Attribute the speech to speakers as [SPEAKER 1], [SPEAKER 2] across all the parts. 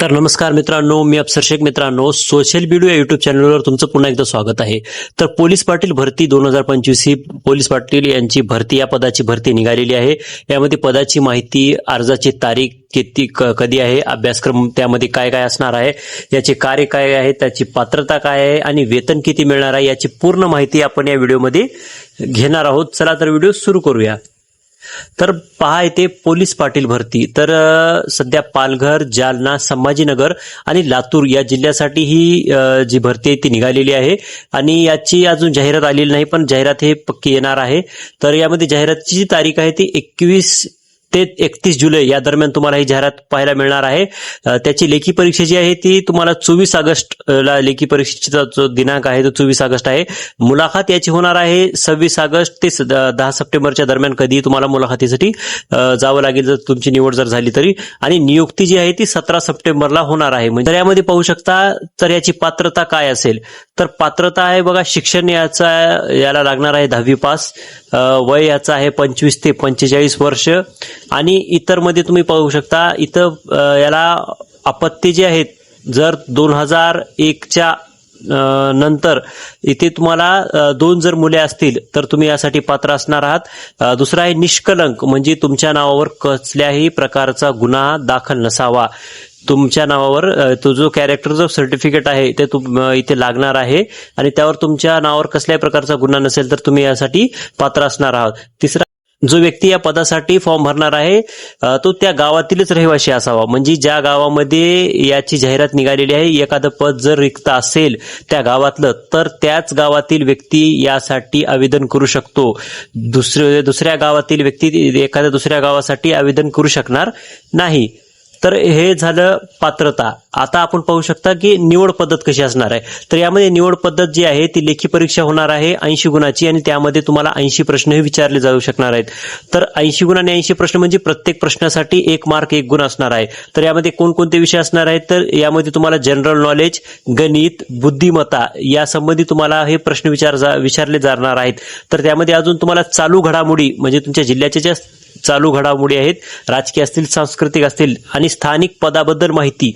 [SPEAKER 1] तर नमस्कार मित्रांनो मी अप्सर मित्रांनो सोशल मीडिया या युट्यूब चॅनलवर तुमचं पुन्हा एकदा स्वागत आहे. तर पोलीस पाटील भरती दोन हजार पंचवीस ही पोलीस पाटील यांची भरती या पदाची भरती निघालेली आहे. यामध्ये पदाची माहिती अर्जाची तारीख किती क- कधी आहे अभ्यासक्रम त्यामध्ये काय काय असणार आहे याचे कार्य काय आहे त्याची पात्रता काय आहे आणि वेतन किती मिळणार आहे याची पूर्ण माहिती आपण या व्हिडिओमध्ये घेणार आहोत. चला तर व्हिडिओ सुरू करूया. तर पहा येते पोलीस पाटील भरती. तर सध्या पालघर जालना संभाजीनगर आणि लातूर या जिल्ह्यासाठी ही जी भरती आहे ती निघालेली आहे. आणि याची अजून जाहिरात आलेली नाही पण जाहिरात हे पक्की येणार आहे. तर यामध्ये जाहिरातीची जी तारीख आहे ती एकवीस ते एकतीस जुलै या दरम्यान तुम्हाला ही जाहिरात पाहायला मिळणार आहे. त्याची लेखी परीक्षा जी आहे ती तुम्हाला चोवीस ऑगस्ट ला लेखी परीक्षेचा जो दिनांक आहे तो चोवीस ऑगस्ट आहे. मुलाखत याची होणार आहे सव्वीस ऑगस्ट ते द- दहा सप्टेंबरच्या दरम्यान कधी तुम्हाला मुलाखतीसाठी जावं लागेल जर तुमची निवड जर झाली तरी. आणि नियुक्ती जी आहे ती सतरा सप्टेंबरला होणार आहे. म्हणजे यामध्ये पाहू शकता तर याची पात्रता काय असेल? तर पात्रता आहे बघा शिक्षण याचा याला लागणार आहे दहावी पास. वय याचं आहे पंचवीस ते पंचेचाळीस वर्ष. आणि इतरमध्ये तुम्ही पाहू शकता इथं याला आपत्ती जे आहेत जर दोन हजार एकच्या नंतर इथे तुम्हाला दोन जर मुले असतील तर तुम्ही यासाठी पात्र असणार आहात. दुसरा आहे निष्कलंक म्हणजे तुमच्या नावावर कसल्याही प्रकारचा गुन्हा दाखल नसावा. तुमच्या नावावर तो जो कॅरेक्टर जो सर्टिफिकेट आहे ते तुम इथे लागणार आहे. आणि त्यावर तुमच्या नावावर कसल्याही प्रकारचा गुन्हा नसेल तर तुम्ही यासाठी पात्र असणार आहात. तिसरा जो व्यक्ती या पदासाठी फॉर्म भरणार आहे तो त्या गावातीलच रहिवासी असावा. म्हणजे ज्या गावामध्ये याची जाहिरात निघालेली आहे एखादं पद जर रिक्त असेल त्या गावातलं तर त्याच गावातील व्यक्ती यासाठी आवेदन करू शकतो. दुसरे दुसऱ्या गावातील व्यक्ती एखाद्या दुसऱ्या गावासाठी आवेदन करू शकणार नाही. तर हे झालं पात्रता. आता आपण पाहू शकता की निवड पद्धत कशी असणार आहे. तर यामध्ये निवड पद्धत जी आहे ती लेखी परीक्षा होणार आहे ऐंशी गुणाची आणि त्यामध्ये तुम्हाला ऐंशी प्रश्नही विचारले जाऊ शकणार आहेत. तर ऐंशी गुण आणि ऐंशी प्रश्न म्हणजे प्रत्येक प्रश्नासाठी एक मार्क एक गुण असणार आहे. तर यामध्ये कोणकोणते विषय असणार आहेत? तर यामध्ये तुम्हाला जनरल नॉलेज गणित बुद्धिमत्ता यासंबंधी तुम्हाला हे प्रश्न विचार जा- विचारले जाणार आहेत. तर त्यामध्ये अजून तुम्हाला चालू घडामोडी म्हणजे तुमच्या जिल्ह्याच्या ज्या चालू घडामोडी आहेत. राजकीय असतील सांस्कृतिक असतील आणि स्थानिक पदाबद्दल माहिती.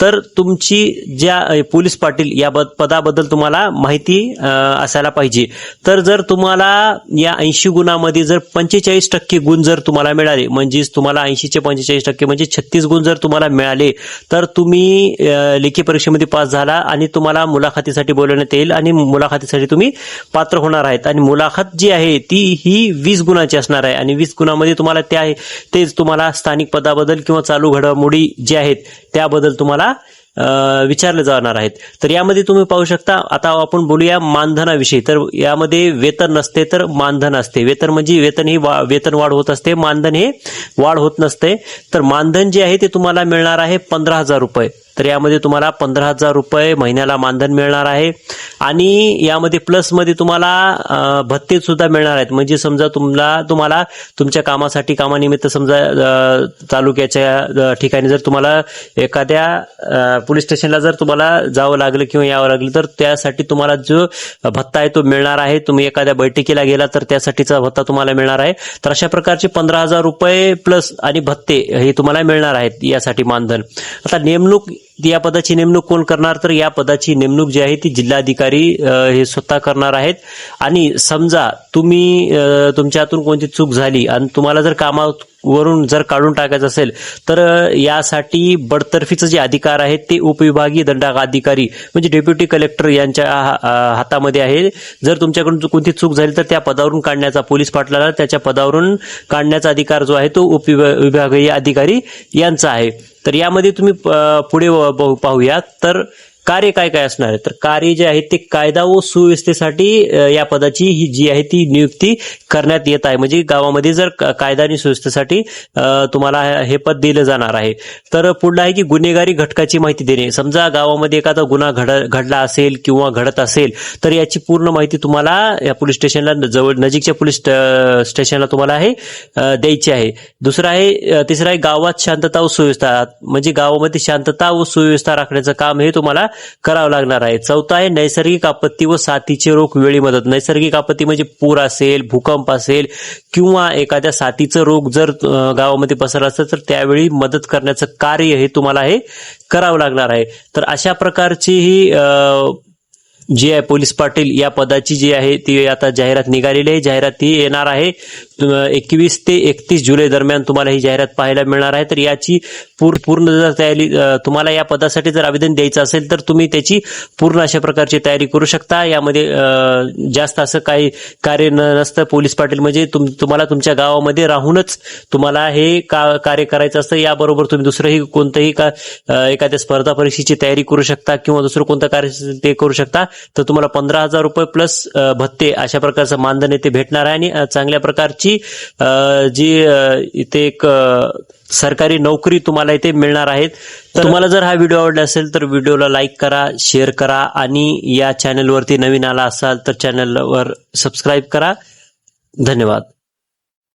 [SPEAKER 1] तर तुमची ज्या पोलीस पाटील या पदाबद्दल तुम्हाला माहिती असायला पाहिजे. तर जर तुम्हाला या ऐंशी गुणामध्ये जर पंचेचाळीस टक्के गुण जर तुम्हाला मिळाले म्हणजेच तुम्हाला ऐंशीचे पंचेचाळीस टक्के म्हणजे छत्तीस गुण जर तुम्हाला मिळाले तर तुम्ही लेखी परीक्षेमध्ये पास झाला आणि तुम्हाला मुलाखतीसाठी बोलवण्यात येईल आणि मुलाखतीसाठी तुम्ही पात्र होणार आहेत. आणि मुलाखत जी आहे ती ही वीस गुणाची असणार आहे. आणि वीस गुणामध्ये तुम्हाला त्या तेच तुम्हाला स्थानिक पदाबद्दल किंवा चालू घडामोडी जे आहेत त्याबद्दल तुम्हाला विचारले जाणार आहेत. तर यामध्ये तुम्ही पाहू शकता आता आपण बोलूया मानधनाविषयी. तर यामध्ये वेतन नसते तर मानधन असते. वेतन म्हणजे वेतन ही वा- वेतन वाढ होत असते. मानधन हे वाढ होत नसते. तर मानधन जे आहे ते तुम्हाला मिळणार आहे पंधरा हजार रुपये. तर यामध्ये तुम्हाला पंधरा हजार रुपये महिन्याला मानधन मिळणार आहे. आणि यामध्ये प्लसमध्ये तुम्हाला भत्तेसुद्धा भत्ते सुद्धा मिळणार आहेत. म्हणजे समजा तुम्हाला तुम्हाला तुमच्या कामासाठी कामानिमित्त समजा तालुक्याच्या ठिकाणी जर तुम्हाला एखाद्या पोलीस स्टेशनला जर तुम्हाला जावं लागलं किंवा यावं लागलं तर त्यासाठी तुम्हाला जो भत्ता आहे तो मिळणार आहे. तुम्ही एखाद्या बैठकीला गेला तर त्यासाठीचा भत्ता तुम्हाला मिळणार आहे. तर अशा प्रकारचे पंधरा हजार रुपये प्लस आणि भत्ते हे तुम्हाला मिळणार आहेत यासाठी मानधन. आता नेमणूक या पदाची नेमणूक कोण करणार? तर या पदाची नेमणूक जी आहे ती जिल्हाधिकारी हे स्वतः करणार आहेत. आणि समजा तुम्ही तुमच्या हातून कोणती चूक झाली आणि तुम्हाला जर वरून जर काढून टाकायचं असेल तर यासाठी बडतर्फीचे जे अधिकार आहेत ते उपविभागीय दंडाधिकारी म्हणजे डेप्युटी कलेक्टर यांच्या हा- हातामध्ये आहे. जर तुमच्याकडून कोणती चूक झाली तर त्या पदावरून काढण्याचा पोलीस पाटलाला त्याच्या पदावरून काढण्याचा अधिकार जो आहे तो उपविभागीय अधिकारी यांचा आहे. तर यामध्ये तुम्ही पुढे व- पाहूया. तर कार्य काय काय असणार आहे? तर कार्य जे आहे ते कायदा व सुव्यवस्थेसाठी या पदाची ही जी आहे ती नियुक्ती करण्यात येत आहे. म्हणजे गावामध्ये जर कायदा आणि सुव्यवस्थेसाठी तुम्हाला हे पद दिलं जाणार आहे. तर पुढलं आहे की गुन्हेगारी घटकाची माहिती देणे. समजा गावामध्ये एखादा गुन्हा घड घडला असेल किंवा घडत असेल तर याची पूर्ण माहिती तुम्हाला या पोलीस स्टेशनला जवळ नजीकच्या पोलीस स्टेशनला तुम्हाला हे द्यायची आहे. दुसरं आहे तिसरं आहे गावात शांतता व सुव्यवस्था. म्हणजे गावामध्ये शांतता व सुव्यवस्था राखण्याचं काम हे तुम्हाला करावं लागणार आहे. चौथा आहे नैसर्गिक आपत्ती व साथीचे रोग वेळी मदत. नैसर्गिक आपत्ती म्हणजे पूर असेल भूकंप असेल किंवा एखाद्या साथीचं रोग जर गावामध्ये पसरला असेल तर त्यावेळी मदत करण्याचं कार्य हे तुम्हाला हे करावं लागणार आहे. तर अशा प्रकारची ही जी आहे पोलीस पाटील या पदाची जी आहे ती आता जाहिरात निघालेली आहे. जाहिरात ती येणार आहे. एकवीस ते एकतीस जुलै दरम्यान तुम्हाला ही जाहिरात पाहायला मिळणार आहे. तर याची पूर पूर्ण जर तयारी तुम्हाला या पदासाठी जर आवेदन द्यायचं असेल तर तुम्ही त्याची पूर्ण अशा प्रकारची तयारी करू शकता. यामध्ये जास्त असं काही कार्य न- नसतं. पोलीस पाटील म्हणजे तुम तुम्हाला तुमच्या गावामध्ये राहूनच तुम्हाला हे का कार्य करायचं असतं. याबरोबर तुम्ही दुसरंही कोणतंही का एखाद्या स्पर्धा परीक्षेची तयारी करू शकता किंवा दुसरं कोणतं कार्य ते करू शकता. तर तुम्हाला पंधरा हजार रुपये प्लस भत्ते अशा प्रकारचं मानधन इथे भेटणार आहे. आणि चांगल्या प्रकारची जी इथे एक सरकारी नोकरी तुम्हाला इथे मिळणार आहेत. तर तुम्हाला जर हा व्हिडिओ आवडला असेल तर व्हिडिओला लाईक करा शेअर करा आणि या चॅनलवरती नवीन आला असाल तर चॅनलवर सबस्क्राईब करा. धन्यवाद.